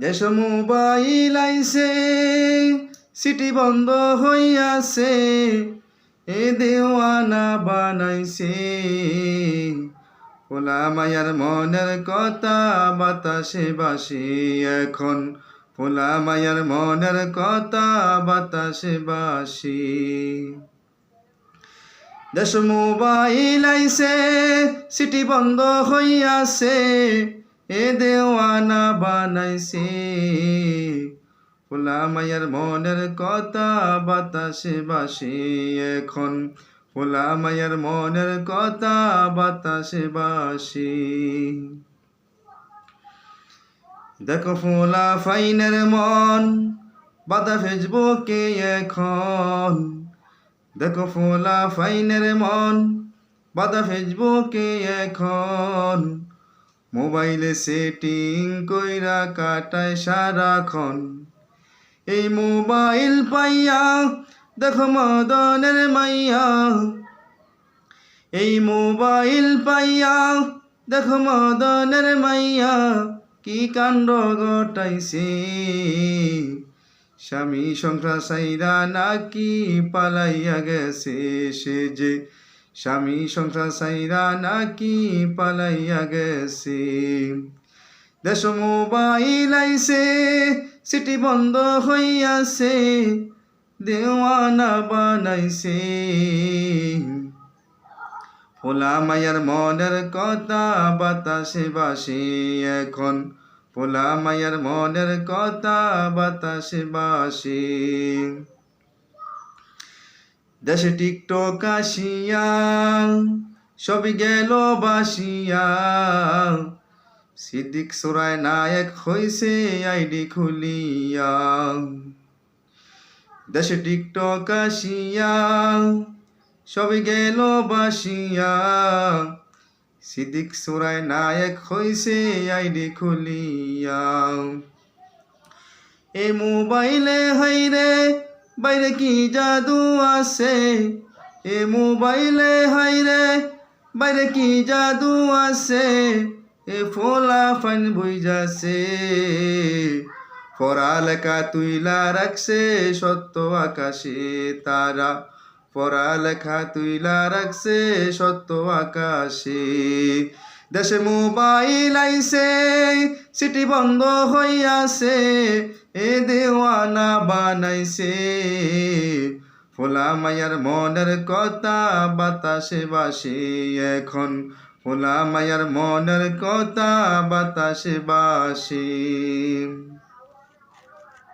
দেশ মোবাইল আইছে, সিটি বন্ধ হইয়াছে, এ দেওয়ানা বানাইছে। পোলা মায়ার মনের কথা, বাতাসে বাসি এখন। পোলা মায়ার মনের কথা, বাতাসে বাসি। দেশ মোবাইল আইছে, সিটি বন্ধ হইয়াছে এ দেওয়ানা বানাইছে। মায়ের মনের কথা বাতাসে বাসি এখন। পোলা মায়ের মনের কথা বাতাসে বাসি। দেখো ফোলা ফাইনের মন, বাদা ফেসবুকে এখন। দেখো ফোলা ফাইনের মন, বাদা ফেসবুকে এখন। মোবাইলে সেটিং কইরা কাটায় সারাক্ষণ। এই মোবাইল পাইয়া দেখো মদনের মাইয়া। এই মোবাইল পাইয়া দেখো মদনের মাইয়া কি কাণ্ড ঘটাইছে। স্বামী সংসার সাইরা নাকি পালাইয়া গেছে সে যে স্বামী সংসার সাইরা নাকি পালাইয়া গেছে। দেশ মোবাইল আইছে সিটি বন্ধ হইয়াছে, দেওয়ানা বানাইছে। ফোলা মায়ার মনের কথা, বাতাসে বাসি এখন। ফোলা মায়ার মনের কথা, বাতাসে বাসি। দেশে টিকটক আসিয়া, সবই গেল বাসিয়া। সিদ্দিক সোরায় নায়ক হইছে আইডি খুলিয়া। দেশে টিকটক আসিয়া, সবই গেল বাসিয়া। সিদ্দিক সোরায় নায়ক হইছে আইডি খুলিয়া। এ মোবাইলে হাইরে বাইরে কি জাদু আছে? এ মোবাইলে হাইরে বাইরে কি জাদু আছে? এ ফোলা ফাইন বুঝাছে পড়ালেখা তুইলা রাখছে সত্য আকাশে তারা। পড়ালেখা তুইলা রাখছে সত্য আকাশে। দেশে মোবাইল আইছে, সিটি বন্ধ হইয়াছে, এ দেওয়ানা বানাইছে। ফোলা মায়ার মনের কথা বাতাসে বাসে এখন ফোলা মায়ার মনের কথা বাতাসে বাসে